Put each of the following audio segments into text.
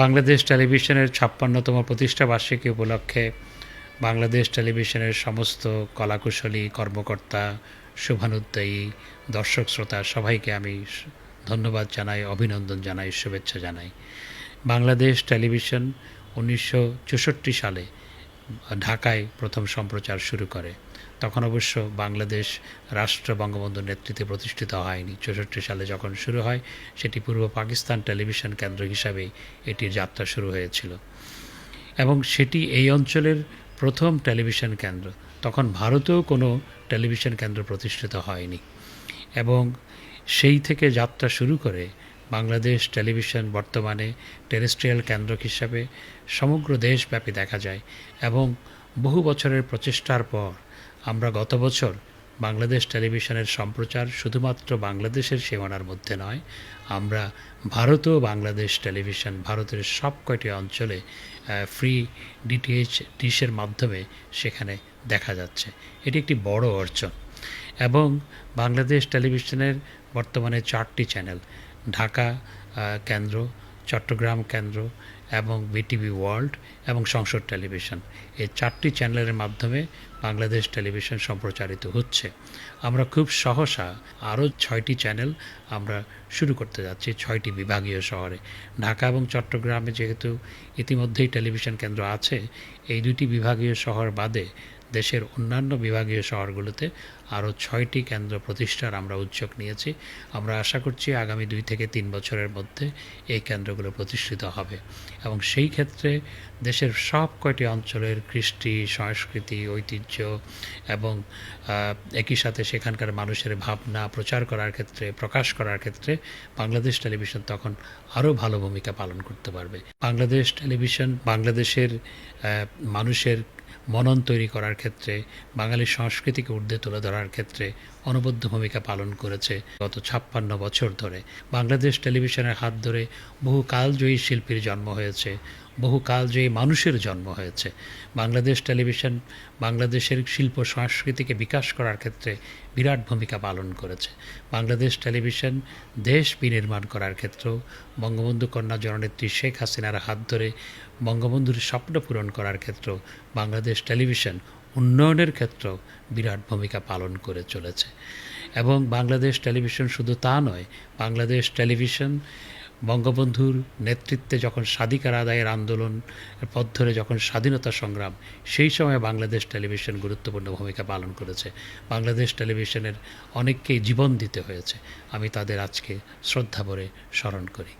বাংলাদেশ টেলিভিশনের ছাপ্পান্নতম প্রতিষ্ঠা বার্ষিকী উপলক্ষে বাংলাদেশ টেলিভিশনের সমস্ত কলাকুশলী কর্মকর্তা শুভানুদ্দায়ী দর্শক শ্রোতা সবাইকে আমি ধন্যবাদ জানাই, অভিনন্দন জানাই, শুভেচ্ছা জানাই। বাংলাদেশ টেলিভিশন উনিশশো চৌষট্টি সালে ঢাকায় প্রথম সম্প্রচার শুরু করে। তখন অবশ্য বাংলাদেশ রাষ্ট্র বঙ্গবন্ধুর নেতৃত্বে প্রতিষ্ঠিত হয়নি। চৌষট্টি সালে যখন শুরু হয়, সেটি পূর্ব পাকিস্তান টেলিভিশন কেন্দ্র হিসাবেই এটির যাত্রা শুরু হয়েছিল। এবং সেটি এই অঞ্চলের প্রথম টেলিভিশন কেন্দ্র। তখন ভারতেও কোনো টেলিভিশন কেন্দ্র প্রতিষ্ঠিত হয়নি। এবং সেই থেকে যাত্রা শুরু করে বাংলাদেশ টেলিভিশন বর্তমানে টেরেস্ট্রিয়াল কেন্দ্র হিসাবে সমগ্র দেশব্যাপী দেখা যায়। এবং বহু বছরের প্রচেষ্টার পর আমরা গত বছর বাংলাদেশ টেলিভিশনের সম্প্রচার শুধুমাত্র বাংলাদেশের সীমানার মধ্যে নয়, আমরা ভারতও বাংলাদেশ টেলিভিশন ভারতের সব কয়টি অঞ্চলে ফ্রি ডিটিএইচ ডিশের মাধ্যমে সেখানে দেখা যাচ্ছে। এটি একটি বড় অর্জন। এবং বাংলাদেশ টেলিভিশনের বর্তমানে চারটি চ্যানেল ঢাকা কেন্দ্র চট্টগ্রাম কেন্দ্র এবং বিটিভি ওয়ার্ল্ড এবং সংসদ টেলিভিশন। এই চারটি চ্যানেলের মাধ্যমে বাংলাদেশ টেলিভিশন সম্প্রচারিত হচ্ছে। আমরা খুব সহসা আরও ছয়টি চ্যানেল আমরা শুরু করতে যাচ্ছি ছয়টি বিভাগীয় শহরে। ঢাকা এবং চট্টগ্রামে যেহেতু ইতিমধ্যেই টেলিভিশন কেন্দ্র আছে, এই দুটি বিভাগীয় শহর বাদে দেশের অন্যান্য বিভাগীয় শহরগুলোতে আরও ছয়টি কেন্দ্র প্রতিষ্ঠার আমরা উদ্যোগ নিয়েছি। আমরা আশা করছি আগামী দুই থেকে তিন বছরের মধ্যে এই কেন্দ্রগুলো প্রতিষ্ঠিত হবে। এবং সেই ক্ষেত্রে দেশের সব কয়টি অঞ্চলের কৃষ্টি, সংস্কৃতি, ঐতিহ্য এবং একই সাথে সেখানকার মানুষের ভাবনা প্রচার করার ক্ষেত্রে, প্রকাশ করার ক্ষেত্রে বাংলাদেশ টেলিভিশন তখন আরও ভালো ভূমিকা পালন করতে পারবে। বাংলাদেশ টেলিভিশন বাংলাদেশের মানুষের মনন তৈরি করার ক্ষেত্রে বাঙালি সংস্কৃতিকে ঊর্ধ্বে তুলে ধরার ক্ষেত্রে অনবদ্য ভূমিকা পালন করেছে গত ছাপ্পান্ন বছর ধরে। বাংলাদেশ টেলিভিশনের হাত ধরে বহু কালজয়ী শিল্পীর জন্ম হয়েছে। বহু কালজয়ী মানুষের জন্ম হয়েছে। বাংলাদেশ টেলিভিশন বাংলাদেশের শিল্প সংস্কৃতিকে বিকাশ করার ক্ষেত্রে বিরাট ভূমিকা পালন করেছে। বাংলাদেশ টেলিভিশন দেশ বিনির্মাণ করার ক্ষেত্রেও বঙ্গবন্ধু কন্যা জননেত্রী শেখ হাসিনার হাত ধরে বঙ্গবন্ধুর স্বপ্ন পূরণ করার ক্ষেত্রেও বাংলাদেশ টেলিভিশন উন্নয়নের ক্ষেত্রেও বিরাট ভূমিকা পালন করে চলেছে। এবং বাংলাদেশ টেলিভিশন শুধু তা নয়, বাংলাদেশ টেলিভিশন বঙ্গবন্ধুর নেতৃত্বে যখন স্বাধিকার আদায়ের আন্দোলন, পথ ধরে যখন স্বাধীনতা সংগ্রাম, সেই সময় বাংলাদেশ টেলিভিশন গুরুত্বপূর্ণ ভূমিকা পালন করেছে। বাংলাদেশ টেলিভিশনের অনেককেই জীবন দিতে হয়েছে। আমি তাদের আজকে শ্রদ্ধা ভরে স্মরণ করি।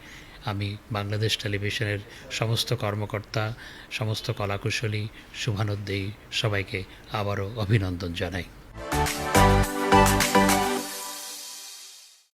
আমি বাংলাদেশ টেলিভিশনের সমস্ত কর্মকর্তা, সমস্ত কলাকুশলী শুভানুদ্দেয়ী সবাইকে আবারও অভিনন্দন জানাই।